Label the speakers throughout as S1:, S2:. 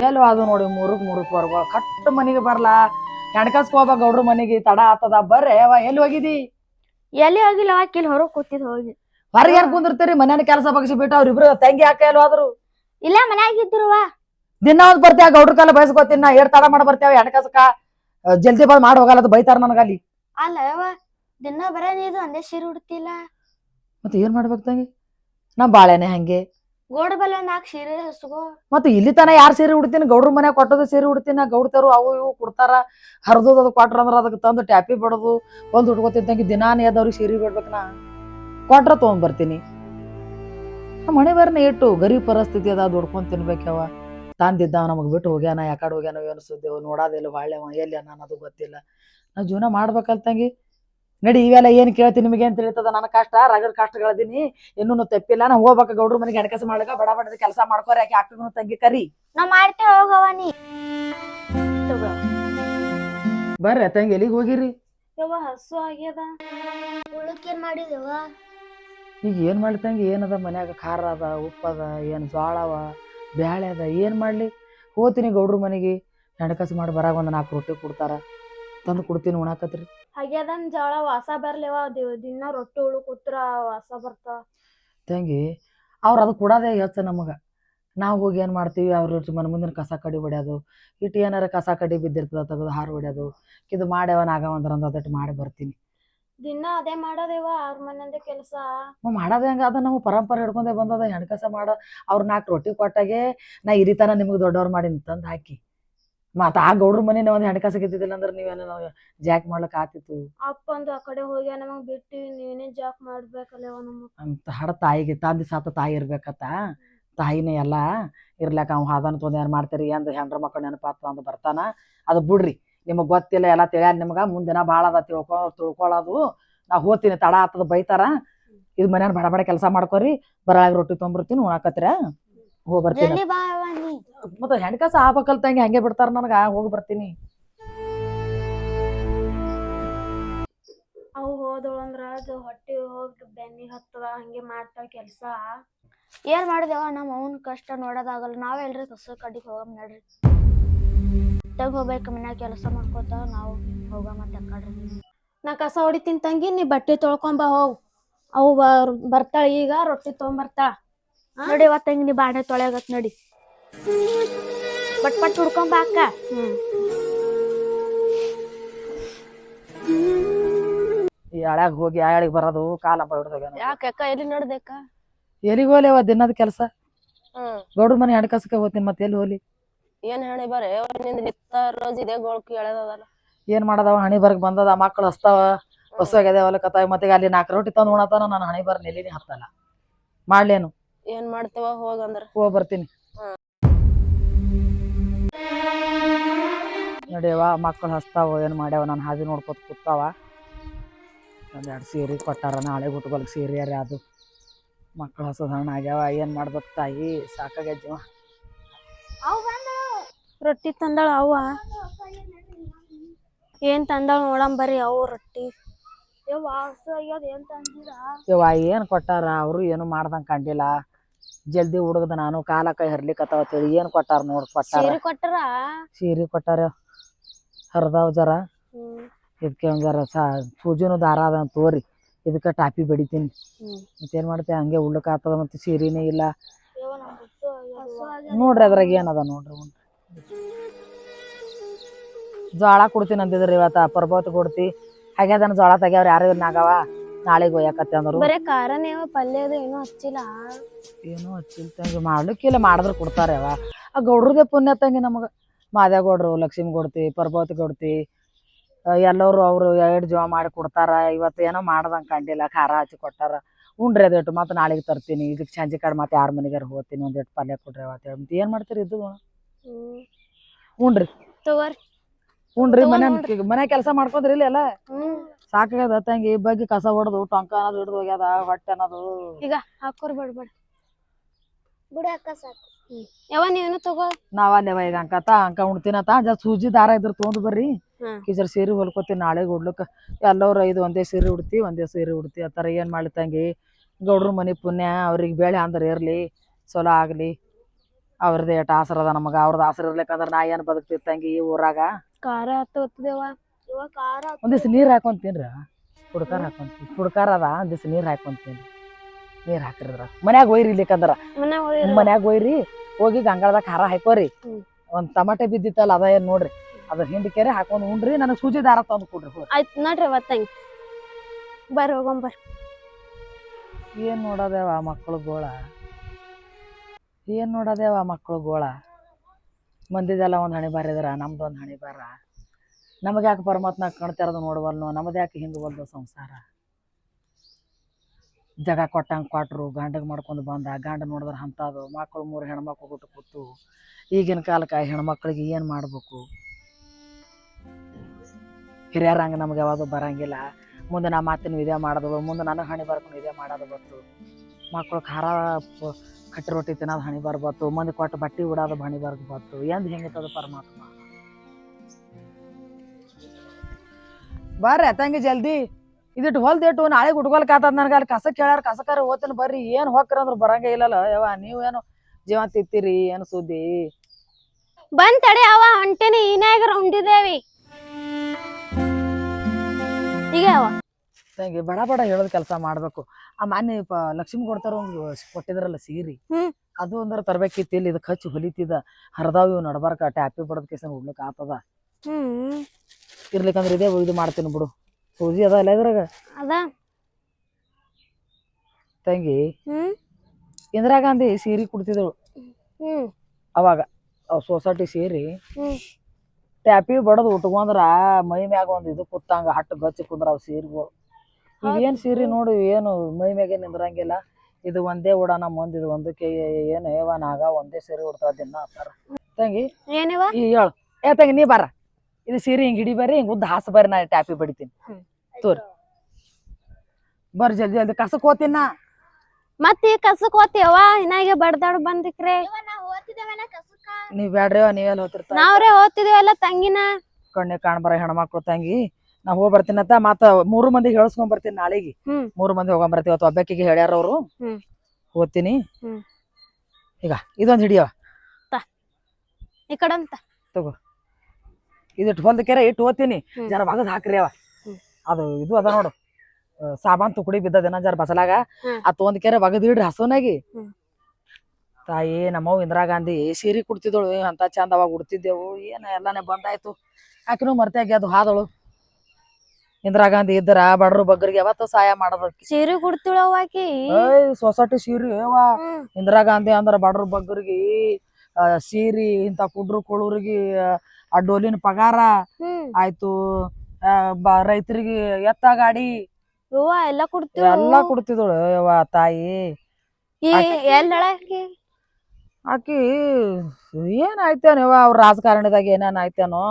S1: ಎಲ್ಲಿ ಅದು ನೋಡಿ ಮೂರಕ್ ಮೂರಕ್ ಬರ್ಬ ಕಟ್ಟ ಮನಿಗೆ ಬರ್ಲಾ? ಹೆಣ್ಕಸ್ಕ ಹೋಗ್ಬ ಗೌಡ್ರ ಮನಿಗೆ ತಡ ಆತದ. ಬರ್ರೆ ಅವ ಎಲ್ಲಿ ಹೋಗಿದಿ?
S2: ಎಲ್ಲಿ ಹೋಗಿಲ್ಲ ಕಿಲ್ ಹೊರಗ್ ಕೂತಿದ್ ಹೋಗಿ.
S1: ಹೊರಗೆ ಯಾರು ಕುಂದಿರ್ತೀರಿ? ಮನೇನ ಕೆಲಸ ಬಗ್ಸಿ ಬಿಟ್ಟು ಅವ್ರಿಬ್ರು ತಂಗಿ ಹಾಕ ಎಲ್ಲಿ ಹೋದ್ರು
S2: ಇಲ್ಲ ಮನ್ಯಾಗ ಇದ್ರುವ
S1: ದಿನ ಒಂದ್ ಬರ್ತೀಯ? ಗೌಡ್ರ ಕಾಲ ಬಯಸ್ಕೋತಿನ ನಾ. ಏರ್ ತಡ ಮಾಡಿ ಬರ್ತೇವೆ ಹೆಣ್ಕಸ್ಕ ಜಲ್ದಿ ಬಂದ್ ಮಾಡಿ ಹೋಗಲ್ಲ ಬೈತಾರ ನನಗ ಅಲ್ಲಿ
S2: ದಿನ ಬರೇ ನೀದು ಒಂದೇ ಸೀರೆ ಉಡ್ತಿಲ್ಲ.
S1: ಮತ್ತೆ ಏನ್ ಮಾಡ್ಬೇಕು ತಂಗಿ? ನಾ ಬಾಳೆನೆ ಹಂಗೆ.
S2: ಗೋಡ ಬಲ್ಲ ಒಂದ್ ನಾಲ್ಕು ಸೀರೆ ಹಸ್ಗೋ.
S1: ಮತ್ತೆ ಇಲ್ಲಿ ತನ ಯಾರ್ ಸೀರೆ ಉಡ್ತೀನಿ? ಗೌಡ್ರ ಮನೆ ಕೊಟ್ಟದ ಸೀರೆ ಉಡ್ತೀನಿ ಗೌಡ್ತರು ಅವು ಇವು ಕೊಡ್ತಾರ. ಹರಿದದ ಅದು ಕೊಟ್ರ ಅಂದ್ರ ಅದಕ್ಕೆ ತಂದು ಟ್ಯಾಪಿ ಬಡದು ಒಂದು ಉಟ್ಕೋತಿದ್ದಂಗೆ ದಿನಾನೇ ಎದ್ದವ್ರಿಗೆ ಸೀರೆ ಬಿಡ್ಬೇಕು ನಾ. ಕೊಟ್ರ ತೊಗೊಂಡ್ ಬರ್ತೀನಿ. ನಮ್ಮ ಮನೆ ಬರ್ನ ಇಟ್ಟು ಗರೀಬ್ ಪರಿಸ್ಥಿತಿ ಅದ ದುಡ್ಕೊಂಡ್ ತಿನ್ಬೇಕವ ತಂದಿದ್ದ ನಮಗ್ ಬಿಟ್ಟು ಹೋಗ್ಯಾನ ಯಾಕಡೆ ಹೋಗ್ಯಾನ ಏನು ಸುದ್ದಿ ನೋಡೋದಿಲ್ಲ ಬಾಳ್ಯವ ಎಲ್ಲಿ ನಾನು ಅದು ಗೊತ್ತಿಲ್ಲ. ನಾ ಜೀವನ ಮಾಡ್ಬೇಕಲ್ ತಂಗಿ. ನಡಿ ಇವೆಲ್ಲ ಏನ್ ಕೇಳ್ತೀನಿ ನಿಮಗೆ ಅಂತ ಹೇಳ್ತದ ನನ್ನ ಕಷ್ಟ ರಗಡ್ ಕಷ್ಟಗಳದೀನಿ. ಇನ್ನೂ ತಪ್ಪಿಲ್ಲ. ನಾ ಹೋಗ್ಬೇಕ ಗೌಡ್ರ ಮನೆಗೆ ಹೆಣಕಸ ಮಾಡ್ಲಕ ಬಡ ಬಡದ ಕೆಲಸ ಮಾಡ್ಕೋರಿ ಯಾಕೆ ಆಗ್ತದ ತಂಗಿ ಕರಿ.
S2: ನಾ ಮಾಡ್ತೇವೆ ಹೋಗವ ನೀ. ತಗೋ.
S1: ಬರ್ರಿ ತಂಗಿ ಎಲ್ಲಿಗೆ ಹೋಗಿರಿ?
S2: ಯವ್ವ ಹಸು ಆಗ್ಯದ. ಮಾಡಿದವ
S1: ಈಗ ಏನ್ ಮಾಡ್ಲಿ ತಂಗಿ? ಏನದ ಮನ್ಯಾಗ? ಖಾರ ಅದ ಉಪ್ಪದ ಏನ್ ಜ್ವಾಳ ಅವ ಬ್ಯಾಳೆ ಅದ ಏನ್ ಮಾಡ್ಲಿ? ಹೋತೀನಿ ಗೌಡ್ರ ಮನೆಗೆ. ಹೆಣಕಸ ಮಾಡಿ ಬರಾಗ ಒಂದ್ ನಾಲ್ಕು ರೊಟ್ಟಿ ಕೊಡ್ತಾರ. ತಂದು ಕೊಡ್ತೀನಿ ಉಣಾಕತ್ರಿ.
S2: ಹಾಗ್ಯದನ್ ಜೋಳ ವಾಸ ಬರ್ಲಿವ ದಿನ ರೊಟ್ಟಿ ಉಳು ಕೂತ್ರ ವಾಸ ಬರ್ತಾವ
S1: ತಂಗಿ ಅವ್ರು ಅದು ಕೊಡೋದೇ ಯೋಚನೆ ನಮಗ. ನಾವು ಹೋಗಿ ಏನ್ ಮಾಡ್ತೀವಿ ಅವ್ರ ಮನ ಮುಂದಿನ ಕಸ ಕಡಿ ಹೊಡ್ಯೋದು. ಇಟ್ಟು ಏನಾರ ಕಸ ಕಡಿ ಬಿದ್ದಿರ್ತದ ತೆಗೆದು ಹಾರು ಹೊಡ್ಯೋದು. ಇದು ಮಾಡ್ಯಾವ ನಾಗವಂದ್ರ ಅದಟ್ಟು ಮಾಡಿ ಬರ್ತೀನಿ.
S2: ದಿನ ಅದೇ ಮಾಡೋದೇವ ಅವ್ರ ಮನೆಯಿಂದ ಕೆಲಸ.
S1: ಮಾಡೋದು ಹೆಂಗ ಅದ ನಮ್ಮ ಪರಂಪರೆ ಹಿಡ್ಕೊಂಡೇ ಬಂದದ. ಹೆಣ್ಕಸ ಮಾಡೋ ಅವ್ರ ನಾಲ್ಕು ರೊಟ್ಟಿ ಕೊಟ್ಟಾಗೆ ನಾ ಇರಿತನ ನಿಮಗೆ ದೊಡ್ಡವ್ರು ಮಾಡಿ ತಂದು ಹಾಕಿ. ಮತ್ತ ಆ ಗೌಡ್ರ ಮನೆ ಒಂದ್ ಹೆಣ್ಕಸ ಗೆದ್ದಿದ್ದಿಲ್ಲ ಅಂದ್ರೆ ನೀವೇನ ನಾವು ಜಾಕ್ ಮಾಡ್ಲಕ್ ಆತಿತ್ತು?
S2: ಅಪ್ಪ ಆ ಕಡೆ ಹೋಗ್ಯ ನಮಗ್ ಬಿಟ್ಟು ನೀವೇನೇ ಜಾಕ್ ಮಾಡ್ಬೇಕಲ್ಲ
S1: ಅಂತ ಹಡ ತಾಯಿಗೆ ತಂದಿ ಸಾತ ತಾಯಿ ಇರ್ಬೇಕತ್ತ? ತಾಯಿನೇ ಎಲ್ಲ ಇರ್ಲಾಕ ಅವ್ ಹಾದನ್ ತೊಂದ್ ಏನ್ ಮಾಡ್ತೀರಿ ಅಂದ್ ಹೆಂಡ್ರ ಮಕ್ಕಳು ನೆನಪಾತ ಅಂದ್ ಬರ್ತಾನ. ಅದು ಬಿಡ್ರಿ ನಿಮಗ್ ಗೊತ್ತಿಲ್ಲ ಎಲ್ಲ ತಿಳಿಯ ನಿಮ್ಗ ಮುಂದಿನ ಭಾಳ ಅದ ತಿಳ್ಕೊ ತಿಳ್ಕೊಳ್ಳೋದು ನಾ ಹೋಗ್ತೀನಿ ತಡ ಆತದ ಬೈತಾರ. ಇದು ಮನ್ಯಾನ ಬಡ ಬಡ ಕೆಲಸ ಮಾಡ್ಕೊರಿ ಬರಾಗ ರೊಟ್ಟಿ ತೊಂಬರ್ತೀನಿ ಉಣಾಕತ್ತೀರ ಹೋಗಿ ಬರ್ತೀನಿ
S2: ಜಲ್ದಿ ಬಾ ಯವ್ವ ನೀ
S1: ಮತ್ತೆ ಹೆಣ್ಕಾಸ ಆಗ್ಬೇಕಲ್ ತಂಗಿ ಹಂಗೆ ಬಿಡ್ತಾರ ನನಗ ಹೋಗಿ ಬರ್ತೀನಿ.
S2: ಅವು ಹೋದಳು ಅಂದ್ರ ಅದು ಹೊಟ್ಟೆ ಹೋಗಿ ಬೆನ್ನಿ ಹತ್ತದ ಹಂಗೆ ಮಾಡ್ತಾವ ಕೆಲಸ. ಏನ್ ಮಾಡಿದೆವ? ನಮ್ಮ ಅವನ್ ಕಷ್ಟ ನೋಡೋದಾಗಲ್ಲ. ನಾವ್ ಎಲ್ರಿ ಕಸ ಕಡಿಗೆ ಹೋಗಮ್ ನಡ್ರಿ. ತಗ ಹೋಗ್ಬೇಕು ಮನ್ಯಾಗ ಕೆಲಸ ಮಾಡ್ಕೋತ ನಾವು ಹೋಗೋ ಮತ್ತೆ ಕಡ್ರಿ ನಾ ಕಸ ಹೊಡಿತೀನಿ ತಂಗಿ ನೀ ಬಟ್ಟೆ ತೊಳ್ಕೊಂಬ ಹೋಗ್. ಅವು ಬರ್ತಾಳ ಈಗ ರೊಟ್ಟಿ ತೊಗೊಂಬರ್ತಾಳ. ನೋಡಿ ತಂಗಿ ನೀ ಬಾಂಡೆ ತೊಳೆಯಾಗತ್ ನೋಡಿ. ಬಟ್ ಪಟ್ ಹುಡ್ಕೊಂಬ ಅಕ್ಕ. ಹ್ಮ್.
S1: ಈ ಹಳ್ಯಾಗ ಹೋಗಿ ಯಾಳಿಗೆ ಬರೋದು ಕಾಲ ಹಿಡ್ದಾಗ
S2: ಯಾಕೆ ಅಕ್ಕ ಎಲ್ಲಿ ನೋಡ್ದಕ್ಕ
S1: ಎಲ್ಲಿಗೆ ಹೋಲಿ ಅವ ದಿನದ ಕೆಲಸ?
S3: ಹ್ಮ್.
S1: ಗೌಡ್ರ ಮನೆ ಹಣಕಾಸಕ್ಕೆ ಹೋಗ್ತೀನಿ ಮತ್ತೆ ಎಲ್ಲಿ ಹೋಲಿ
S3: ಏನ್ ಹೇಳಿ ಬರೇ? ನಿಂದ ನಿತ್ತ ರೋಜ್ ಇದೇ ಎಳೆದದಲ್ಲ
S1: ಏನ್ ಮಾಡದವ? ಹಣಿ ಬರ್ಗ್ ಬಂದದ ಮಕ್ಕಳು ಹಸ್ತಾವ ಹೊಸ ಆಗ್ಯದ ಹೊಲಕತ್ತಾವ ಮತ್ತೆ ಅಲ್ಲಿ ನಾಲ್ಕು ರೊಟ್ಟಿ ತಂದು ಉಣತಾನ ನಾನು ಹಣಿ ಬರ್ ನೆಲಿನಿ ಹತ್ತಲ್ಲ. ಮಾಡ್ಲೇನು.
S3: ಏನ್ ಮಾಡ್ತೇವ ಹೋಗಂದ್ರ
S1: ಹೋಗ್ ಬರ್ತೀನಿ. ನಡಿಯವ ಮಕ್ಕಳು ಹಸ್ತಾವ ಏನ್ ಮಾಡ್ಯಾವ ನಾನು ಹಾದಿ ನೋಡ್ಕೊತ ಕೂತಾವ. ಒಂದೆರಡು ಸೀರೆ ಕೊಟ್ಟಾರ ನಾಳೆ ಗುಟ್ಕೊಲ್ಗೆ ಸೀರೆ ರೀ ಅದು. ಮಕ್ಕಳು ಹಸದ ಹಣ್ಣು ಆಗ್ಯಾವ ಏನ್ ಮಾಡ್ಬೇಕು ತಾಯಿ? ಸಾಕಾಗ್ಯಜ್ಜವ ಜೀವ.
S2: ರೊಟ್ಟಿ ತಂದಾಳ ಅವ್ವ. ಏನ್ ತಂದಾಳ ನೋಡಮ್ ಬರ್ರಿ ಅವು ರೊಟ್ಟಿ. ಯವ್ವ ಏನು
S1: ಕೊಟ್ಟಾರ? ಅವರು ಏನು ಮಾಡ್ದಂಗೆ ಕಂಡಿಲ್ಲ. ಜಲ್ದಿ ಹುಡುಗದ ನಾನು ಕಾಲ ಕೈ ಹರ್ಲಿಕ್ಕತ್ತಾವ ತಿಳಿ ಏನು ಕೊಟ್ಟಾರ ನೋಡ್ ಕೊಟ್ಟಾರ.
S2: ಸೀರೆ ಕೊಟ್ಟರ?
S1: ಸೀರೆ ಕೊಟ್ಟಾರ. ಹರಿದಾವ್ ಜರ. ಇದಕ್ಕೆ ಒಂದು ಜರ ಸಾ ಸೂಜಿನೂ ದಾರ ಅದ ಅಂತ ತೋರಿ. ಇದಕ್ಕೆ ಟಾಪಿ ಬಡಿತೀನಿ. ಮತ್ತೇನು ಮಾಡ್ತೆ? ಹಂಗೆ ಉಳ್ಳಕ್ಕೆ ಮತ್ತು ಮತ್ತೆ ಸೀರೆನೇ ಇಲ್ಲ. ನೋಡ್ರಿ ಅದ್ರಾಗ ಏನದ ನೋಡ್ರಿ ಜ್ವಾಳ ಜೋಳ ಕೊಡ್ತೀನಿ ಅಂತಿದ್ರಿ ಇವತ್ತು ಪರ್ಬತ್ ಕೊಡ್ತಿ. ಹಾಗ್ಯಾದನ ಜೋಳ ತೆಗ್ಯಾವ್ರ ಯಾರು ನಾಗವ ನಾಳೆಗೆ ಒಯ್ಯಾಕತ್ತೆ ಅಂದರು.
S2: ಬರೇ ಖಾರನೇವ ಪಲ್ಯ ಅದು ಏನೂ ಹಚ್ಚಿಲ್ಲ.
S1: ಏನೋ ಹಚ್ಚಿಲ್ಲ ತಂಗಿ ಮಾಡ್ಲಿಕ್ಕಿಲ್ಲ ಮಾಡಿದ್ರೆ ಕೊಡ್ತಾರೆ ಅವ. ಆ ಗೌಡ್ರದೇ ಪುಣ್ಯ ತಂಗಿ ನಮಗೆ. ಮಾದೇ ಗೌಡ್ರು ಲಕ್ಷ್ಮಿ ಕೊಡ್ತಿ ಪರ್ಬವತಿ ಕೊಡ್ತಿ ಎಲ್ಲರೂ ಅವರು ಎರಡು ಜೀವ ಮಾಡಿ ಕೊಡ್ತಾರ. ಇವತ್ತು ಏನೋ ಮಾಡ್ದಂಗೆ ಕಂಡಿಲ್ಲ ಖಾರ ಹಚ್ಚಿ ಕೊಟ್ಟಾರ. ಉಂಡ್ರಿ ಅದೇಟು ಮತ್ತೆ ನಾಳೆಗೆ ತರ್ತೀನಿ. ಇದಕ್ಕೆ ಸಂಜೆ ಕಡೆ ಮತ್ತೆ ಯಾರ ಮನೆಗಾರ ಹೋಗ್ತೀನಿ ಒಂದೇಟು ಪಲ್ಯ ಕೊಡ್ರಿ ಅವತ್ತು. ಹೇಳಿ ಮತ್ತೆ ಏನು ಮಾಡ್ತೀರಿ ಇದು ಉಂಡ್ರಿ.
S2: ತಗೋರಿ. ತಗೊಂಡ್
S1: ಮನೆ ಮನೆ ಕೆಲಸ ಮಾಡ್ಕೊಂಡ್ರಿ ಇಲ್ಲಿ ಎಲ್ಲ?
S2: ಹ್ಮ್.
S1: ಸಾಕಾಗ್ಯದ ತಂಗಿ ಬಗ್ಗೆ ಕಸ ಹೊಡೆದು ಟೊಂಕ ಅನ್ನೋದು ಹಿಡಿದು ಹೋಗ್ಯದ ಹೊಟ್ಟೆ ಅನ್ನೋದು.
S2: ಈಗ ಹಾಕೋರ್ ಬೇಡ ಬೇಡ. ಬಿಡ ಅಕ್ಕ ಸಾಕು. ನೀನು ತಗೋ?
S1: ನಾವ್ ಅಲ್ಲೇವ ಈಗ ಅಂಕತ ಅಂಕ ಉಣ್ತೀನತ ಜರ ಸೂಜಿ ದಾರ ಇದ್ರ ತೊಗೊಂಡ್ ಬರ್ರಿ.
S3: ಹ್ಮ್.
S1: ಈ ಜರ ಸೀರೆ ಹೊಲ್ಕೋತೀನಿ ನಾಳೆ ಉಡ್ಲಕ್ಕ ಎಲ್ಲವ್ರ ಇದು ಒಂದೇ ಸೀರೆ ಉಡ್ತಿ ಒಂದೇ ಸೀರೆ ಉಡ್ತಿ ಆತರ ಏನ್ ಏನು ಮಾಡ್ಲಿ ತಂಗಿ? ಗೌಡ್ರ ಮನೆ ಪುಣ್ಯ ಅವ್ರಿಗೆ ಬೇಳೆ ಅಂದ್ರೆ ಇರ್ಲಿ ಚಲೋ ಆಗ್ಲಿ. ಅವ್ರದ್ದು ಎಷ್ಟು ಆಸರ ಅದ ನಮಗೆ ಅವ್ರದ್ದು ಆಸರ ಇರ್ಲಿಕ್ಕಂದ್ರ ನಾ ಏನು ಬದುಕ್ತಿ ತಂಗಿ ಈ ಊರಾಗ?
S2: ಖಾರ ಹತ್ತದೇವ ಇವ ಖಾರ
S1: ಒಂದಿವ್ಸ ನೀರು ಹಾಕೊಂತೀನ್ರ? ಕುಡ್ಕಾರ ಹಾಕೊಂತೀನಿ ಕುಡ್ಕಾರ ಅದ ಒಂದಿವ್ಸ ನೀರು ಹಾಕೊಂತೀನಿ ನೀರು ಹಾಕ್ರಿದ್ರ. ಮನ್ಯಾಗ ಒಯ್ರಿ ಇಲ್ಲಿಕಂದ್ರ
S2: ಮನೆ
S1: ಮನ್ಯಾಗ ಒಯ್ರಿ ಹೋಗಿ ಗಂಗಾಳದಾಗ ಖಾರ ಹಾಕೋರಿ. ಒಂದ್ ಟಮಾಟೆ ಬಿದ್ದಿತ್ತಲ್ಲ ಅದ ಏನ್ ನೋಡ್ರಿ. ಹಿಂಡಿ ಕೆರೆ ಹಾಕೊಂಡ್ ಉಂಡ್ರಿ ನನಗೆ ಸೂಜಿ ದಾರ ತಂದು ಕೊಡ್ರಿ
S2: ಆಯ್ತು ನೋಡ್ರಿ ಅವತ್ತಂಗ್ ಬರ್ರಿ ಹೋಗೋಣ ಬರ್ರಿ.
S1: ಏನ್ ನೋಡದೇವ ಮಕ್ಕಳು ಗೋಳ? ಏನ್ ನೋಡದೇವ ಮಕ್ಕಳು ಗೋಳ? ಮಂದಿದೆಲ್ಲ ಒಂದು ಹಣೆ ಬಾರಿದ್ರ ನಮ್ದು ಒಂದು ಹಣೆ ಬಾರ. ನಮಗೆ ಯಾಕೆ ಪರಮಾತ್ಮ ಕಣ್ತಿರೋದು ನೋಡವಲ್ನೋ? ನಮ್ದು ಯಾಕೆ ಹಿಂಗೆ ಬಲ್ದು ಸಂಸಾರ? ಜಗ ಕೊಟ್ಟಂಗೆ ಕೊಟ್ಟರು ಗಂಡಗೆ ಮಾಡ್ಕೊಂಡು ಬಂದ, ಗಂಡ ನೋಡಿದ್ರೆ ಅಂಥದ್ದು ಮಕ್ಕಳು ಮೂರು ಹೆಣ್ಮಕ್ಳು ಬಿಟ್ಟು ಕೂತು. ಈಗಿನ ಕಾಲಕ್ಕೆ ಹೆಣ್ಮಕ್ಳಿಗೆ ಏನು ಮಾಡ್ಬೇಕು? ಹಂಗೆ ನಮ್ಗೆ ಯಾವಾಗ ಬರಂಗಿಲ್ಲ. ಮುಂದೆ ನಾ ಮಾತಿನ ಇದೇ ಮಾಡೋದು ಮುಂದೆ ನನಗೆ ಹಣೆ ಬರ್ಕೊಂಡು ಇದೇ ಮಾಡೋದು ಬತ್ತು ಮಕ್ಕಳು ಖಾರ ಕಟ್ಟಿ ರೊಟ್ಟಿ ತಿನ್ನೋದು ಹಣಿ ಬರ್ಬತ್ತು ಮಂದಿ ಕೊಟ್ಟು ಬಟ್ಟೆ ಉಡೋದು ಹಣಿ ಬರ್ದು ಬತ್ತು ಎಂದು ಹೆಂಗಿತ್ತದ ಪರಮಾತ್ಮ? ಬರ್ರಿ ಅತ್ತಂಗೆ ಜಲ್ದಿ. ಇದಿಟ್ಟು ಹೊಲ್ದಿಟ್ಟು ನಾಳೆ ಗುಡ್ಗೋಲ್ಕ ಆತದ ನನಗೆ ಅಲ್ಲಿ ಕಸ ಕೇಳ್ಯಾರ ಕಸಕಾರ ಓದ್ತೀನಿ ಬರ್ರಿ ಏನು ಹೋಗ್ರ ಅಂದ್ರೆ ಬರಂಗೇ ಇಲ್ಲಲ್ಲ. ಯವ್ವ ನೀವೇನು ಜೀವ ತಿತ್ತೀರಿ ಏನು ಸುದ್ದಿ?
S2: ಬಂದ್ ತಡೆ ಅವ ಹೊಂಟೇನಿ
S1: ತಂಗಿ ಬಡ ಬಡ ಹೇಳೋದ್ ಕೆಲಸ ಮಾಡ್ಬೇಕು. ಆ ಮಾನ್ಯ ಪ ಲಕ್ಷ್ಮಿ ಕೊಡ್ತಾರ ಒಂದು ಕೊಟ್ಟಿದ್ರಲ್ಲ ಸೀರಿ.
S2: ಹ್ಮ್.
S1: ಅದು ಅಂದ್ರೆ ತರಬೇಕಿತ್ತು ಇಲ್ಲಿ ಇದಕ್ಕೆ ಹಚ್ಚಿ ಹೊಲಿತಿದ ಹರಿದಾವ್ ಇವ್ ನಡಬಾರ್ಕ ಟ್ಯಾಪಿ ಬಡದ ಕೇಸನ್ ಉಡ್ಲಿಕ್ಕೆ ಆತದ.
S2: ಹ್ಮ್.
S1: ಇರ್ಲಿಕ್ಕಂದ್ರೆ ಇದೇ ಇದು ಮಾಡ್ತೀನಿ ಬಿಡು. ಸೂಜಿ ಅದ ಅಲ್ಲ ಇದ್ರಾಗ?
S2: ಅದ.
S1: ತಂಗಿ
S2: ಹ್ಮ್.
S1: ಇಂದಿರಾ ಗಾಂಧಿ ಸೀರೆ ಕುಡ್ತಿದ್ರು
S2: ಹ್ಮ್.
S1: ಅವಾಗ ಸೊಸೈಟಿ ಸೇರಿ.
S2: ಹ್ಮ್.
S1: ಟ್ಯಾಪಿ ಬಡದು ಉಟ್ಕೊಂಡ್ರ ಮೈ ಮ್ಯಾಗ ಒಂದ್ ಇದು ಕುತ್ತಂಗ ಹಟ್ಟು ಗಚ್ಚಿ ಕುಂದ್ರ ಅವ್ ಸೀರೆಗಳು. ಇವೇನ್ ಸೀರೆ ನೋಡು ಏನು ಮೈ ಮ್ಯಾಗೆ ನಿಂದ್ರಂಗಿಲ್ಲ. ಇದು ಒಂದೇ ಉಡಾನ ಮುಂದ್ ಇದು ಒಂದಕ್ಕೆ ಏನು ಏವ ನಾಗ ಒಂದೇ ಸೀರೆ ಉಡ್ತಾವ ದಿನ ಅಂತಾರ ತಂಗಿ
S2: ಏನಿವ
S1: ಈ ಹೇಳು. ಏ ತಂಗಿ ನೀ ಬಾರ. ಇದು ಸೀರೆ ಹಿಂಗ್ ಹಿಡಿ ಬರ್ರಿ ಹಿಂಗ್ ಉದ್ದ ಹಾಸ ಬರ್ರಿ ನಾ ಟ್ಯಾಪಿ ಬಡಿತೀನಿ. ತೋರಿ. ಬರ್ರಿ ಜಲ್ದಿ ಜಲ್ದಿ ಕಸಕ್ ಹೋತಿನ? ನಾ.
S2: ಮತ್ ಈ ಕಸಕ್ ಹೋತಿಯವ ಇನ್ನಾಗೆ ಬಡ್ದಾಡ್ ಬಂದಿಕ್ರೆ.
S1: ನೀವ್ ಬ್ಯಾಡ್ರಿ ನೀವೆಲ್ಲ ಹೋತಿರ್ತಾರ
S2: ನಾವ್ರೆ ಹೋತಿದೇವಲ್ಲ ತಂಗಿನ.
S1: ಕಣ್ಣೆ ಕಾಣ್ಬಾರ ಹೆಣ್ಮಕ್ಳು ತಂಗಿ. ನಾ ಹೋಗಿ ಬರ್ತೀನಂತ ಮತ್ತ ಮೂರು ಮಂದಿಗೆ ಹೇಳ್ಸ್ಕೊಂಡ್ ಬರ್ತೀನಿ ನಾಳೆಗೆ. ಮೂರು ಮಂದಿ ಹೋಗೊಂಡ್ ಬರ್ತೀವಿ ಅವತ್ತು ಒಬ್ಬಾಕಿಗೆ ಹೇಳ್ಯಾರ ಅವರು.
S2: ಓದ್ತೀನಿ.
S1: ಈಗ ಇದೊಂದು ಹಿಡಿಯವ
S2: ಈ ಕಡಂತ
S1: ಇದಿಟ್ಟು ಕೆರೆ ಇಟ್ಟು ಓದ್ತೀನಿ
S2: ಜನ
S1: ಜರ ಬಗದ್ ಹಾಕ್ರಿ ಅವ. ಅದು ಇದು ಅದ ನೋಡು. ಸಾಬಾನ್ ತುಕುಡಿ ಬಿದ್ದದಿನ ಜರ ಬಸಲಾಗ. ಆ ತೊಂದ್ ಕೆರೆ ಬಗದ್ ಹಿಡ್ರಿ ಹಸುನಾಗಿ. ತಾಯಿ ನಮ್ಮವ್ ಇಂದಿರಾ ಗಾಂಧಿ ಸೀರೆ ಕುಡ್ತಿದ್ದಳು. ಅಂತ ಚಂದ ಅವಾಗ ಉಡ್ತಿದ್ದೆವು. ಏನ ಎಲ್ಲಾನೇ ಬಂದಾಯ್ತು. ಆಕಿನೂ ಮರ್ತ್ಯಾಗಿ ಅದು ಹಾದಳು. ಇಂದಿರಾ ಗಾಂಧಿ ಇದ್ರ ಬಡ್ರು ಬಗ್ಗರಿಗೆ ಯಾವತ್ತು ಸಹಾಯ ಮಾಡೋದಕ್ಕೆ
S2: ಸೀರೆ
S1: ಕೊಡ್ತಿಳಿ ಸೊಸೈಟಿ ಸೀರೆ
S2: ಹ್ಮ್.
S1: ಇಂದಿರಾ ಗಾಂಧಿ ಅಂದ್ರ ಬಡ್ರ ಬಗ್ಗರಿಗೆ ಸೀರಿ ಇಂತ ಕುಡ್ರು ಕುಳುರಿಗೆ ಆ ಡೋಲಿನ ಪಗಾರ. ಆಯ್ತು ರೈತರಿಗೆ ಎತ್ತ ಗಾಡಿ.
S2: ಎಲ್ಲಾ ಕುಡ್ತಿಳ?
S1: ಎಲ್ಲಾ ಯವ್ವ ತಾಯಿ.
S2: ಆಕಿ
S1: ಏನ್ ಆಯ್ತೇನೋ ಯವ್ವ ಅವ್ರ ರಾಜಕಾರಣದಾಗ ಏನೇನ್ ಆಯ್ತೇನೋ.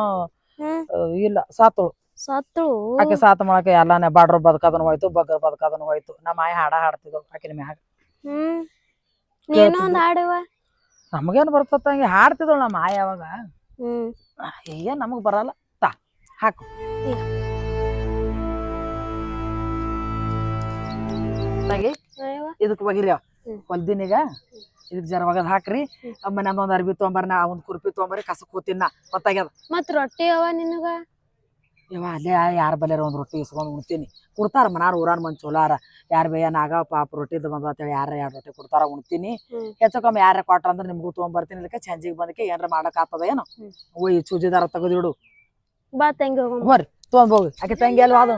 S1: ಇಲ್ಲ ಸಾತಳು.
S2: ಸತ್ತಳು
S1: ಆಕೆ ಸಾತ ಮಾಡಕ್ಕೆ ಎಲ್ಲಾನೇ ಬಾಡ್ರ ಬದಕದನು ಹೋಯ್ತು ಬಗ್ಗರ್ ಬದಕದನು ಹೋಯ್ತು. ನಮ್ಮ ಆಯ್ ಹಾಡ ಹಾಡ್ತಿದ್ರು ಆಕಿನ ಮ್ಯಾಗ.
S2: ಹ್ಮ್. ನೀನು ಒಂದ್ ಹಾಡುವ.
S1: ನಮಗೇನ್ ಬರ್ತದ ಹಂಗೆ ನಮ್ಮ ಆಯ್ ಅವಾಗ.
S2: ಹ್ಮ್.
S1: ಏನ್ ನಮಗ್ ಬರಲ್ಲ. ತಾ ಹಾಕು. ತಂಗಿ
S2: ಅಯ್ಯವ್ವ.
S1: ಇದಕ್ ಬಗಿರಿ
S2: ದಿನ
S1: ಹೊಲ್ದಿನೀಗ ಇದಕ್ ಜರ ಒಗದ್ ಹಾಕ್ರಿ. ಮನ್ಯಾಗ ಒಂದ್ ಅರ್ಬಿ ತೊಗೊಂಬರ್ನ ಒಂದ್ ಕುರ್ಪಿ ತೊಗೊಂಬರಿ ಕಸ ಕೂತಿನ ಗೊತ್ತಾಗ್ಯದ
S2: ಮತ್ ರೊಟ್ಟಿ ಅವ ನಿನಗ?
S1: ಇವ ಅಲ್ಲೇ ಯಾರ ಬಲ್ಯಾರ ಒಂದು ರೊಟ್ಟಿ ಇಸ್ಕೊಂಡು ಉಣ್ತೀನಿ. ಕೊಡ್ತಾರ ಮನಾರ ಊರಾನ ಮಂದಿ ಚೋಲಾರ ಯಾರ ಬೇಯ ನಾಗ ಪಾಪ ರೊಟ್ಟಿ ಬಂದ ಅಂತೇಳಿ ಯಾರ ಎರಡು ರೊಟ್ಟಿ ಕೊಡ್ತಾರ ಉಣ್ತೀನಿ. ಹೆಚ್ಚಕಮ್ಮಿ ಯಾರ ಕೊಟ್ರ ಅಂದ್ರೆ ನಿಮ್ಗೂ ತೊಗೊಂಬರ್ತೀನಿ ಅದಕ್ಕೆ ಚಂಜಿಗೆ ಬಂದಕ್ಕೆ ಏನ್ರ ಮಾಡಕ್ ಆತದ ಏನೋ. ಓಯ್ ಚೂಜಿದಾರ ತೆಗೆದಿಡು
S2: ಬಾ ತಂಗಿ
S1: ಬರ್ರಿ ತೊಗೊಂಬೋಗಿ ಆಕೆ ತಂಗಿ ಅಲ್ವಾ ಅದು?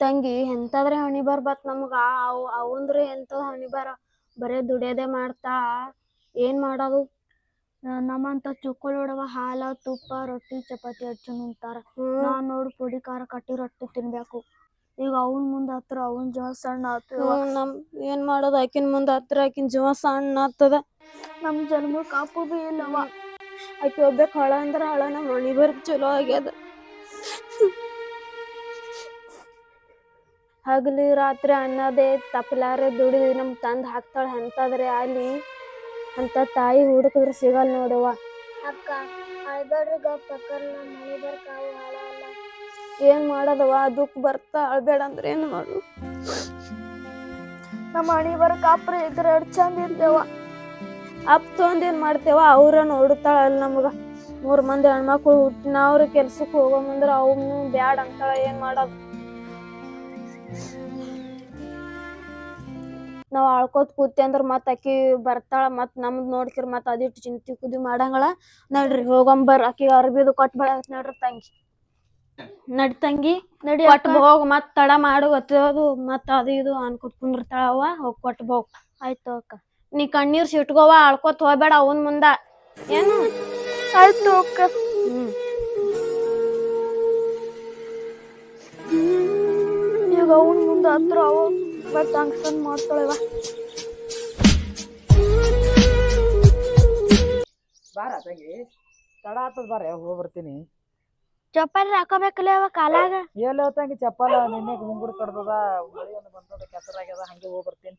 S2: ತಂಗಿ ಎಂತಾದ್ರೆ ಹಣಿ ಬರ್ಬತ್ ನಮ್ಗ. ಅವ್ ಅವಂದ್ರೆ ಎಂತ ಹಣಿ ಬರ. ಬರೇ ದುಡಿಯೋದೇ ಮಾಡ್ತಾ. ಏನ್ ಮಾಡೋದು? ನಮ್ಮಂತ ಚುಕ್ಕಳು ಹೊಡವ ಹಾಲ ತುಪ್ಪ ರೊಟ್ಟಿ ಚಪಾತಿ ಹಚ್ಚಿ ನಿಂತಾರ. ನಾನ್ ನೋಡು ಪುಡಿ ಖಾರ ಕಟ್ಟಿ ರೊಟ್ಟಿ ತಿನ್ಬೇಕು. ಈಗ ಅವನ್ ಮುಂದ ಹತ್ರ ಅವನ್ ಜೀವ ಸಣ್ಣ ಆತು ನಮ್ ಏನ್ ಮಾಡೋದು ಆಕಿನ್ ಮುಂದ ಹತ್ರ ಆಕಿನ್ ಜೀವ ಸಣ್ಣ ಆಗ್ತದ ನಮ್ ಜನ್ಮ ಕಾಪು ಬಿ ಇಲ್ಲವ ಆಕಿ ಒಬ್ಬಕ್ ಹಳ ಅಂದ್ರ ಹಳ ನಮ್ ಮಣಿ ಬರ್ಕ್ ಚಲೋ ಆಗ್ಯದ. ಹಗಲಿ ರಾತ್ರಿ ಅನ್ನದೇ ತಪ್ಪಲಾರ ದುಡಿದು ನಮ್ ತಂದ್ ಹಾಕ್ತಾಳ ಎಂತಾದ್ರೆ ಅಲ್ಲಿ ಅಂತ ತಾಯಿ ಹುಡುಕಿದ್ರೆ ಸಿಗಲ್ ನೋಡುವ. ಅಕ್ಕ ಮನಿ ಬರ್ಕಾವು ಏನ್ ಮಾಡದವ? ದುಃಖ ಬರ್ತಾ ಅಳ್ಬೇಡ ಅಂದ್ರೆ ಏನ್ ಮಾಡು? ನಮ್ಮ ಅಣಿ ಬರ ಕಾಪ್ರ ಇದ್ರ ಎರಡ್ ಚಂದ ಇರ್ತೇವ. ಅಪ್ ತೊಂದ್ ಏನ್ ಮಾಡ್ತೇವ? ಅವ್ರ ನೋಡುತ್ತಾಳ ಅಲ್ಲಿ ನಮ್ಗ. ಮೂರ್ ಮಂದಿ ಹೆಣ್ಮಕ್ಳು ಹುಟ್ಟಿ ನಾವ್ರ ಕೆಲ್ಸಕ್ಕೆ ಹೋಗೋ ಮುಂದ್ರ ಅವ್ನು ಬ್ಯಾಡ್ ಅಂತಾಳ ಏನ್ ಮಾಡೋದು? ನಾವ್ ಆಳ್ಕೋತ್ ಕೂತೆ ಅಂದ್ರೆ ಮತ್ತೆ ಆಕಿ ಬರ್ತಾಳ ಮತ್ ನಮ್ದ್ ನೋಡ್ಕಿರ್ ಮತ್ತೆ ಅದಿಟ್ಟು ಚಿಂತಿ ಕುದಿ ಮಾಡಂಗಳ ನಡ್ರಿ ಹೋಗಂಬರ್ ಆಕಿ ಅರ್ಬಿದು ಕೊಟ್ ಬೇಡ ನಡ್ರಿ ತಂಗಿ. ನಡಿ ತಂಗಿ ನಡಿ ಕೊಟ್ ಹೋಗ್ ಮತ್ ತಡ ಮಾಡು ಗೊತ್ತದು ಮತ್ ಅದು ಇದು ಅನ್ಕೋತ್ ಕುಂದಿರ್ತಾಳ ಅವ ಹೋಗ್ ಕೊಟ್ ಹೋಗ್ ಆಯ್ತು ಅಕ್ಕ. ನೀ ಕಣ್ಣೀರ್ ಸಿಟ್ಕೋವ ಅಳ್ಕೊತ ಹೋಗ್ಬೇಡ ಅವನ್ ಮುಂದ. ಏನು? ಆಯ್ತು ಅಕ್ಕ. ಹ್ಮ್. ಈಗ ಅವನ್ ಮುಂದ ಹತ್ರ ಅವ. ಬಟ್ ಅಂಗ್ಸನ್ ಮಾಡ್ತಾಳವ
S1: ಬಾರ ತಂಗಿ ತಡ ಆತದ ಬಾರ ಹೋಗಿ ಬರ್ತೀನಿ
S2: ಚಪ್ಪಲಿ ಹಾಕೋಬೇಕಲ್ಲ ಅವ ಕಾಲಾಗ
S1: ಎಲ್ಲಿ ತಂಗಿ ಚಪ್ಪಲ ನಿನ್ನೆ ಮುಂಗುಡ್ ಕಡ್ದದ ಮಳಿ ಒಂದು ಬಂದದ ಕೆಸರಾಗ್ಯದ ಹಂಗೆ ಹೋಗಿ ಬರ್ತೀನಿ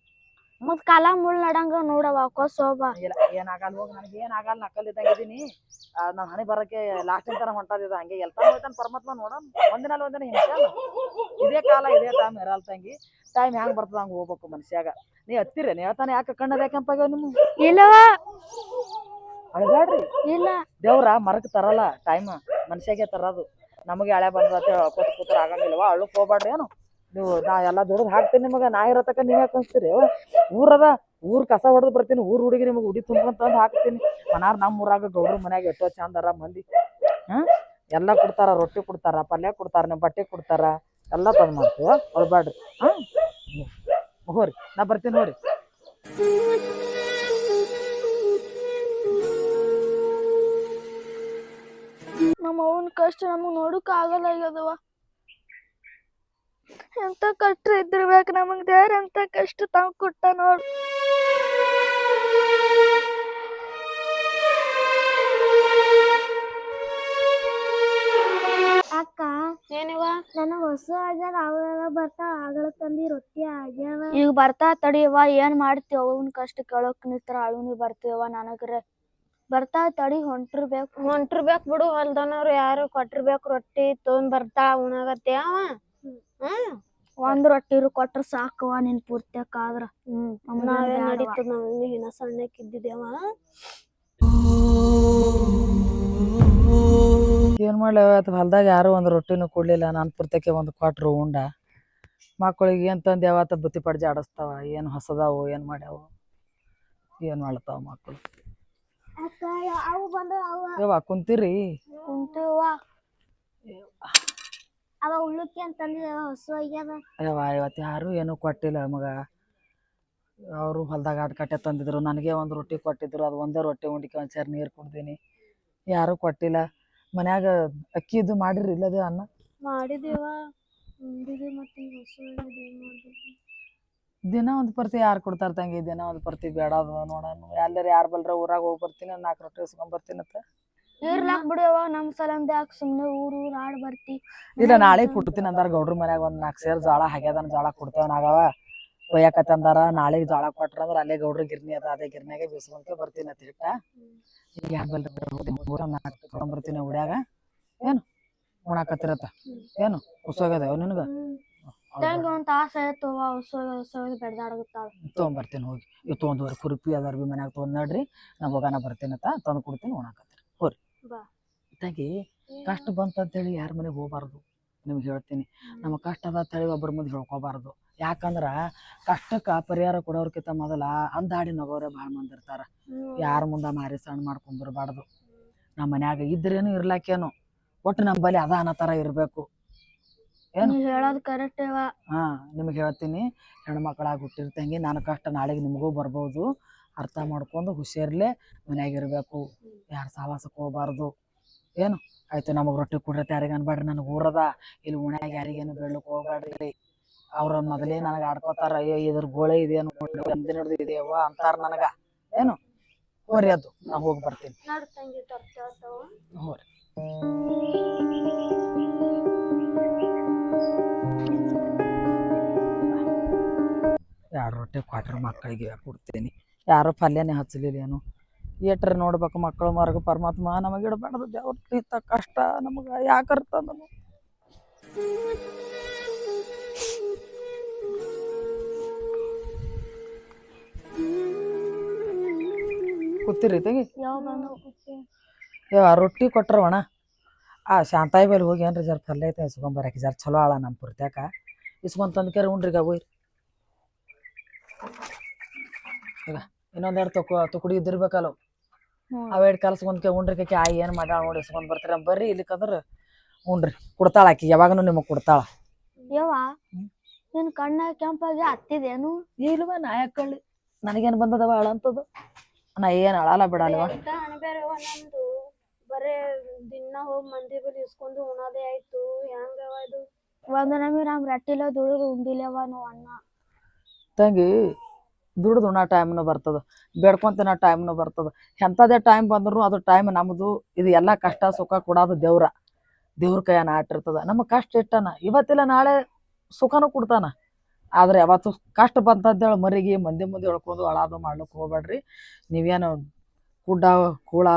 S2: ಮತ್ ಕಾಲ ಮುಳ್ ನಡಂಗ ನೋಡವ ಕೊಸ್ ಹೋಗ
S1: ಇಲ್ಲ ಏನಾಗಲ್ಲ ಹೋಗಿ ನನಗೆ ಏನಾಗಲ್ಲ ನಕಲ್ ಇದ್ದಂಗಿದ್ದೀನಿ ನಾನು ಹನಿ ಬರಕ್ಕೆ ಲಾಸ್ಟ್ ತರ ಹೊಂಟದಿದ ಹಂಗೆ ಎಲ್ತಾ ಹೋಯ್ತಾನ ಪರಮಾತ್ಮ ನೋಡ ಒಂದಿನ ಅಲ್ಲ ಒಂದಿನ ಹಿಂಸೆ ಇದೇ ಕಾಲ ಇದೇ ಟೈಮ್ ಇರಲ್ ತಂಗಿ. ಟೈಮ್ ಹೆಂಗ್ ಬರ್ತದ ಹಂಗ ಹೋಗ್ಬೇಕು ಮನುಷ್ಯಾಗ ನೀ ಹತ್ತಿರ ನೀ ಹೇಳ್ತಾನೆ ಯಾಕೆ ಕಣ್ಣದ ಯಾಕೆಂಪಾಗ್ಯಾವ ನಿಮ್ಮ
S2: ಇಲ್ಲವ.
S1: ಅಳಗಾಡ್ರಿ
S2: ಇಲ್ಲ.
S1: ದೇವ್ರ ಮರಕ್ ತರಲ್ಲ ಟೈಮ್ ಮನುಷ್ಯಾಗೆ ತರೋದು. ನಮಗೆ ಹಳೆ ಬಂದ್ರೆ ಅಂತ ಹೇಳಿ ಕೂತ್ ಕೂತ್ರ ಆಗಂಗಿಲ್ವಾ ಅಳ್ಳಕ್ ಹೋಗ್ಬಾಡ್ರಿ ಏನು? ನೀವು ನಾ ಎಲ್ಲ ದುಡ್ದು ಹಾಕ್ತೀನಿ ನಿಮಗೆ, ನಾ ಇರತಕ್ಕ ನೀವು ಕನ್ಸ್ತೀರಿ ಊರದ? ಊರ್ ಕಸ ಹೊಡೆದು ಬರ್ತೀನಿ, ಊರ್ ಹುಡುಗಿ ನಿಮಗೆ ಉಡಿ ತುಂಬ್ಕೊಂತ ಹಾಕ್ತೀನಿ. ಮನಾರ್ ನಮ್ಮ ಊರಾಗ ಗೌಡ್ರ ಮನ್ಯಾಗ ಎಷ್ಟೋ ಚಂದರ ಮಂದಿ. ಹಾ? ಎಲ್ಲ ಕೊಡ್ತಾರ, ರೊಟ್ಟಿ ಕೊಡ್ತಾರ, ಪಲ್ಯ ಕೊಡ್ತಾರ ನಿಮ್ಮ ಬಟ್ಟೆ ಕೊಡ್ತಾರ, ಎಲ್ಲ ತಂದು ಮಾಡ್ತೀವ. ಹೊಳ್ಬೇಡ್ರಿ ಹಾಂ? ಹೋರಿ, ನಾ ಬರ್ತೀನಿ ಹೋರಿ.
S2: ನಮ್ಮ ಅವನ್ ಕಷ್ಟ ನಮಗೆ ನೋಡಕ್ ಆಗಲ್ಲ ಆಗ್ಯದವ ಎಂತ ಕಷ್ಟ ಇದ್ದಿರ್ಬೇಕು ನಮಗ್ ದೇವ್ರ ಎಂತ ಕಷ್ಟ ತಾವ್ ಕೊಟ್ಟ ನೋಡ್.
S4: ಅಕ್ಕ
S2: ಏನಿವ?
S4: ನನಗ ಹೊಸ ಆಗ್ಯಾರ ಅವೆಲ್ಲ ಬರ್ತಾ ಆಗಳ ತಂದಿ ರೊಟ್ಟಿ ಆಗ್ಯಾವ.
S2: ಈಗ ಬರ್ತಾ ತಡಿಯವ ಏನ್ ಮಾಡ್ತೀವ ಅವನ್ ಕಷ್ಟ ಕೇಳೋಕ್ ನಿತ್ರ ಅಳುನಿ ಬರ್ತೀವ ನನಗ್ರೆ. ಬರ್ತಾ ತಡಿ ಹೊಂಟಿರ್ಬೇಕು. ಹೊಂಟಿರ್ಬೇಕು ಬಿಡು ಹೊಲ್ದನವ್ರು ಯಾರು ಕೊಟ್ಟಿರ್ಬೇಕು ರೊಟ್ಟಿ ತೊಗೊಂಡ್ ಬರ್ತಾ ಉಣಗತ್ತೆ ಅವ. ಒಂದ್ ರೊಟ್ಟಿ ಕೊಟ್ರ ಸಾಕವ ನಿನ್ ಪೂರ್ತಿಯಕ್ಕಾದ್ರ ಹ್ಮ್.
S4: ನಾವೇ ನಡೀತದ ನಾವು ಇನ್ನ ಸಣ್ಣಕ್ಕಿದ್ದಿದ್ದೇವ
S1: ಏನ್ ಮಾಡ್ಲವ ಅವತ್ತು ಹೊಲ್ದಾಗ ಯಾರು ಒಂದ್ ರೊಟ್ಟಿನೂ ಕೊಡ್ಲಿಲ್ಲ. ನಾನು ಪುರ್ತಕ್ಕೆ ಒಂದು ಕೊಟ್ರು ಉಂಡ. ಮಕ್ಕಳಿಗೆ ಏನ್ ತಂದು ಯಾವತ್ತ ಬುತ್ತಿ ಪಡ್ಜಿ ಆಡಸ್ತಾವ? ಏನು ಹೊಸದಾವು? ಏನ್ ಮಾಡ್ಯಾವು? ಏನ್ ಮಾಡ್ತಾವ ಮಕ್ಕಳು
S4: ಅಕ್ಕ ಅವು ಬಂದ ಅವ
S1: ಯವ್ವ ಕುಂತೀರಿ?
S2: ಕುಂತೀವ
S4: ಅವ ಉಳ್ಳುಕ್ಕಿ ಅಂತಂದಿದ ಹಸು ಆಗ್ಯದ
S1: ಅಯ್ಯವ ಇವತ್ತು ಯಾರು ಏನೂ ಕೊಟ್ಟಿಲ್ಲ ಮಗ ಅವರು ಹೊಲ್ದಾಗ ಆಟ ಕಟ್ಟೆ ತಂದಿದ್ರು. ನನಗೆ ಒಂದು ರೊಟ್ಟಿ ಕೊಟ್ಟಿದ್ರು. ಅದು ಒಂದೇ ರೊಟ್ಟಿ ಉಂಡಿಕೆ ಒಂದು ಸೇರು ನೀರು ಕುಡ್ದೀನಿ. ಯಾರೂ ಕೊಟ್ಟಿಲ್ಲ. ಮನ್ಯಾಗ ಅಕ್ಕಿ ಇದು ಮಾಡಿರಿ ಇಲ್ಲದೆ ಅನ್ನ?
S2: ಮಾಡಿದೇವ. ಉಂಡಿದೆ ಮತ್ತೆ ಹೊಸ
S1: ದಿನ ಒಂದು ಪರ್ತಿ ಯಾರು ಕೊಡ್ತಾರ ತಂಗಿ? ದಿನ ಒಂದು ಪರ್ತಿ ಬೇಡ ಅದು ನೋಡೋಣ ಎಲ್ಲಾರ ಯಾರು ಬಲ್ರ ಊರಾಗ ಹೋಗಿ ಬರ್ತೀನಿ ನಾಲ್ಕು ರೊಟ್ಟಿ ಇಸ್ಕೊಂಡ್ ಬರ್ತೀನಿ ಅಂತ.
S2: ಇರ್ಲಾಕ್ ಬಿಡವ ನಮ್ ಸಲಂದ ಯಾಕೆ ಸುಮ್ನೆ ಊರ್ ಊರ್ ಆಡ್ ಬರ್ತಿ.
S1: ಇಲ್ಲ ನಾಳೆ ಕೊಡ್ತೀನಿ ಅಂದಾರ ಗೌಡ್ರ ಮನ್ಯಾಗ ಒಂದ್ ನಾಲ್ಕು ಸೇರ್ ಜಾಳ ಹಾಗ್ಯದನ್ ಜಾಳ ಕೊಡ್ತೇವ ನಾಗವ ಒಯ್ಯಾಕತ್ತ ಅಂದಾರ ನಾಳೆ ಜೋಳ ಕೊಟ್ರ ಅಂದ್ರ ಅಲ್ಲೇ ಗೌಡ್ರ ಗಿರ್ನಿ ಅದ ಅದೇ ಗಿರ್ನ್ಯಾಗ ಬೀಸ್ಕೊಂತ ಬರ್ತೀನಿ ಅಂತ ಹಿಟ್ಟ ಈಗ ಯಾರ್ ಬಲ್ರ ನಾಲ್ಕು ತಗೊಂಡ್ಬರ್ತೀನಿ ಉಡ್ಯಾಗ ಏನು? ಉಣಾಕತ್ತಿರತ್ತ? ಏನು? ಹುಸೋಗದ ಅವ್ ನಿನಗ
S2: ತಂಗಿ ಒಂದ್ ತಾಸ ಆಯ್ತು ಹೊಸ ಹೊಸ ಬೆಡ್ದಾಡಗುತ್ತಾಳ
S1: ತೊಗೊಂಬರ್ತೀನಿ ಹೋಗಿ. ಇವತ್ತು ಒಂದುವರೆ ಕುರುಪಿ ಅದಾರ ಬಿ ಮನ್ಯಾಗ ತೊಗೊಂಡ್ ನಡ್ರಿ ನಾ ಹೋಗಾನ ಬರ್ತೀನಿ ಅಂತ ತಂದು ಕೊಡ್ತೀನಿ ಉಣಾಕತ್ತೀರಿ. ಹೋರಿ.
S2: ಬಾ.
S1: ತಾಗಿ ಕಷ್ಟ ಬಂತಂತೇಳಿ ಯಾರ ಮನೆಗೆ ಹೋಗ್ಬಾರ್ದು ನಿಮ್ಗೆ ಹೇಳ್ತೀನಿ. ನಮ್ಮ ಕಷ್ಟ ಅದ ಅಂತೇಳಿ ಒಬ್ಬರ ಮುಂದೆ ಹೇಳ್ಕೊಬಾರ್ದು. ಯಾಕಂದ್ರ ಕಷ್ಟಕ್ಕೆ ಪರಿಹಾರ ಕೊಡೋರ್ಕಿಂತ ಮೊದಲ ಅಂದಾಡಿ ನಗೋರೆ ಭಾಳ ಮಂದಿ ಇರ್ತಾರ. ಯಾರ ಮುಂದೆ ಮಾರಿ ಸಣ್ಣ ಮಾಡ್ಕೊಂಡ್ಬಿರ್ಬಾರ್ದು. ನಮ್ಮ ಮನ್ಯಾಗ ಇದ್ರೇನು ಇರ್ಲಾಕೇನು? ಒಟ್ಟು ನಮ್ಮ ಬಳಿ ಅದ ಅನ್ನೋ ಥರ ಇರಬೇಕು. ಏನು?
S2: ಹೇಳೋದು ಕರೆಕ್ಟ್
S1: ಹಾ ನಿಮ್ಗೆ ಹೇಳ್ತೀನಿ. ಹೆಣ್ಮಕ್ಳಾಗಿ ಹುಟ್ಟಿರ್ತಂಗೆ ನಾನು ಕಷ್ಟ ನಾಳೆಗೆ ನಿಮಗೂ ಬರ್ಬೋದು. ಅರ್ಥ ಮಾಡ್ಕೊಂಡು ಹುಷಾರ್ಲೆ ಮನೆಯಾಗಿರಬೇಕು ಯಾರು ಸಹವಾಸಕ್ಕೆ ಹೋಗ್ಬಾರ್ದು. ಏನು? ಆಯಿತು ನಮಗೆ ರೊಟ್ಟಿ ಕೊಡ್ರತ್ತೆ ಯಾರಿಗೆ ಅನ್ಬೇಡ್ರಿ ನನಗೆ ಊರದ? ಇಲ್ಲಿ ಉಣ್ಯಾಗ ಯಾರಿಗೇನು ಬೀಳಕ್ಕೆ ಹೋಗ್ಬೇಡ್ರಿ? ಅವ್ರ ಮೊದಲೇ ನನಗೆ ಆಡ್ಕೋತಾರ ಅಯ್ಯೋ ಇದ್ರ ಗೋಳೆ ಇದೇನು ಒಂದಿನ ಹಿಡ್ದು ಇದೆಯವ್ವ ಅಂತಾರ ನನಗೆ. ಏನು? ಹೋರಿ ಅದು. ನಾ ಹೋಗಿ ಬರ್ತೀನಿ. ಹೋರಿ. ಎರಡು ರೊಟ್ಟಿ ಕ್ವಾಟ್ರ್ ಮಕ್ಕಳಿಗೆ ಕೊಡ್ತೀನಿ. ಯಾರು ಪಲ್ಯನೇ ಹಚ್ಚಲಿಲ್ಲ ಏನು? ಏಟ್ರ ನೋಡ್ಬೇಕು ಮಕ್ಕಳು ಮರ್ಗ ಪರಮಾತ್ಮ ನಮಗೆ ಇಡಬಾರ್ದು. ದೇವ್ರ ಇಂಥ ಕಷ್ಟ ನಮಗೆ ಯಾಕರ್ತ ನಮಗೆ ಕೂತಿರಿ ತಂಗಿ.
S2: ಯಾವ
S1: ರೊಟ್ಟಿ ಕೊಟ್ರವಣ ಆ ಶಾಂತಾಯಿ ಬಲ್ಲಿ ಹೋಗಿ ಏನ್ರಿ ಜರ ಪಲ್ಯ ಐತೆ ಇಸ್ಕೊಂಬರಕ್ಕೆ ಜರ ಚಲೋ ಆಳ ನಮ್ಮ ಪುರ್ತ್ಯಾಕ. ಇಸ್ಕೊಂಡ್ ತಂದ್ಕೇರಿ ಕೇರಿ ಉಣ್ರಿ ಹೋಯ್ರಿ ಈಗ ಇನ್ನೊಂದೆರಡು ತೊಕು ತುಕುಡಿ ಇದ್ದಿರ್ಬೇಕಲ್ಲ ಅವು.
S2: ಎರಡು
S1: ಅವೆರಡು ಕಲ್ಸ್ಕೊಂಡ್ಕೆ ಉಂಡ್ರಿಕೆ ಆಯಿ ಏನು ಮಾಡ್ಯಾಳ ನೋಡಿ ಇಸ್ಕೊಂಡ್ ಬರ್ತೀರ. ಬರ್ರಿ ಇಲ್ಲಿಕಂದ್ರೆ ಉಂಡ್ರಿ. ಕೊಡ್ತಾಳ ಆಕಿ ಯಾವಾಗನು ನಿಮಗೆ ಕೊಡ್ತಾಳ.
S2: ಯವ್ವ. ನಿನ್ ಕಣ್ಣ ಕೆಂಪಾಗಿ ಹತ್ತಿದೇನು?
S1: ಇಲ್ವ ನಾ ಯಾಕಳ್ಳಿ ನನಗೇನು ಬಂದದವ ಅಳಂತದು ನಾ ಏನು ಅಳಲ್ಲ ಬಿಡಲ್ವ
S4: ಅನ್ಬೇರವ್ವ ನಮ್ದು ಬರೇ ದಿನ ಹೋಗಿ ಮಂದಿ ಬಳಿ ಇಸ್ಕೊಂಡು ಉಣೋದೇ ಆಯ್ತು. ಹೆಂಗವ ಇದು?
S2: ಒಂದ್ ನಮಗೆ ನಮ್ ರಟ್ಟಿಲ ದುಡಿದು ಉಂಡಿಲ್ಲವ ನಾವು ಅಣ್ಣ.
S1: ತಂಗಿ ದುಡ್ದು ಉಣ್ಣೋ ಟೈಮ್ನು ಬರ್ತದ, ಬೇಡ್ಕೊಂತಿನ ಟೈಮ್ನು ಬರ್ತದ. ಎಂಥದೇ ಟೈಮ್ ಬಂದ್ರು ಅದು ಟೈಮ್ ನಮ್ಮದು ಇದು ಎಲ್ಲ ಕಷ್ಟ ಸುಖ ಕೊಡೋದು ದೇವ್ರ. ದೇವ್ರ ಕೈಯ ಆಟಿರ್ತದ ನಮಗೆ ಕಷ್ಟ ಇಟ್ಟನ. ಇವತ್ತಿಲ್ಲ ನಾಳೆ ಸುಖನೂ ಕೊಡ್ತಾನ. ಆದ್ರೆ ಯಾವತ್ತು ಕಷ್ಟ ಬಂತಂತೇಳಿ ಮರಿಗೆ ಮಂದಿ ಮುಂದೆ ಹೇಳ್ಕೊಂಡು ಅಳಾದು ಮಾಡ್ಲಿಕ್ಕೆ ಹೋಗ್ಬೇಡ್ರಿ. ನೀವೇನು ಕುಡ್ಡ ಕೂಳ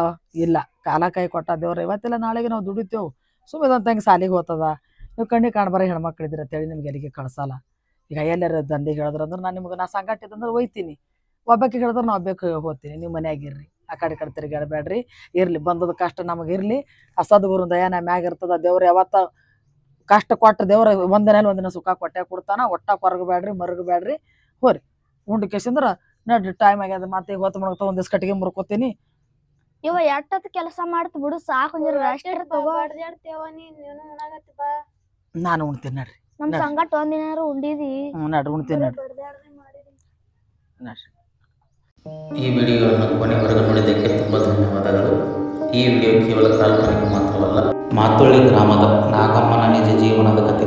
S1: ಇಲ್ಲ. ಕಾಲ ಕೈ ಕೊಟ್ಟ ದೇವ್ರ. ಇವತ್ತಿಲ್ಲ ನಾಳೆಗೆ ನಾವು ದುಡಿತೇವೆ. ಸುಮ್ಮನೆ ತಂಗಿ ಸಾಲಿಗೆ ಹೋಗ್ತದ. ನೀವು ಕಣ್ಣಿಗೆ ಕಾಣ್ಬಾರ ಹೆಣ್ಮಕ್ಳು ಇದ್ದೀರ ಅಂತೇಳಿ ನಿಮ್ಗೆ ಎಲ್ಲಿಗೆ ಕಳ್ಸಲ್ಲ. ಈಗ ಎಲ್ಲಾರ ದಂಡಿಗೆ ಹೇಳಿದ್ರಂದ್ರೆ ನಾನು ನಿಮ್ಗೆ ನಾ ಸಂಗಾಟ ಇದ್ದಂದ್ರೆ ಒಯ್ತೀನಿ ಒಬ್ಬಕ್ಕೆ ಹೇಳಿದ್ರೆ ನಾ ಒಬ್ಬಕ್ಕೆ ಹೋಗ್ತೀನಿ ನೀವು ಮನೆಯಾಗಿರ್ರಿ ಆ ಕಡೆ ಈ ಕಡೆ ತಿರುಗಾಡಬೇಡ್ರಿ ಇರಲಿ ಬಂದದ ಕಷ್ಟ ನಮಗೆ ಇರಲಿ. ಆ ಸದ್ಗುರು ದಯಾ ನಮ್ಮ ಮ್ಯಾಗ ಇರ್ತದ ದೇವ್ರು ಯಾವತ್ತ ಕಷ್ಟ ಕೊಟ್ಟ ದೇವ್ರ ಒಂದಿನ ಒಂದಿನ ಸುಖ ಕೊಟ್ಟೆ ಕೊಡ್ತಾನ. ಒಟ್ಟ ಕೊರಗಬೇಡ್ರಿ ಮರಗಬೇಡ್ರಿ. ಹೋರಿ. ಉಂಡು ಕೇಸಂದ್ರ ನಡ್ರಿ ಟೈಮ್ ಆಗ್ಯದ ಮತ್ತೆ ಈಗ ಹೊತ್ತು ಮಾಡ್ಕೊತ ಒಂದಿಷ್ಟು ಕಟ್ಟಿಗೆ ಮುರ್ಕೋತೀನಿ.
S2: ಇವ ಎಟ್ಟತ್ ಕೆಲಸ ಮಾಡ್ತ ಬಿಡು ಸಾಕು ನೀರು ತಗೋ.
S4: ಬಾ.
S1: ನಾನು ಉಣ್ತೀನಿ ನಡ್ರಿ.
S2: ನಮ್ ಸಂಗಟ್ ಒಂದಿನಾರು ಉಂಡಿದಿ.
S1: ಹ್ಞೂ ನಡ್ರಿ ಉಣ್ತೀನಿ ನಡ್ರಿ
S4: ಬಡ್ದಾಡ್ರಿ ಮಾಡಿರಿ.
S1: ನಡ್ರಿ
S5: ಈ ವಿಡಿಯೋವನ್ನು ಕೊನೆವರೆಗೂ ನೋಡಿದ್ದಕ್ಕೆ ತುಂಬಾ ಧನ್ಯವಾದಗಳು. ಈ ವಿಡಿಯೋ ಕೇವಲ ಕಾಲ್ಪನಿಕ ಮಾತ್ರವಲ್ಲ ಮಾತೊಳ್ಳಿ ಗ್ರಾಮದ ನಾಗಮ್ಮನ ನಿಜ ಜೀವನದ ಕಥೆ.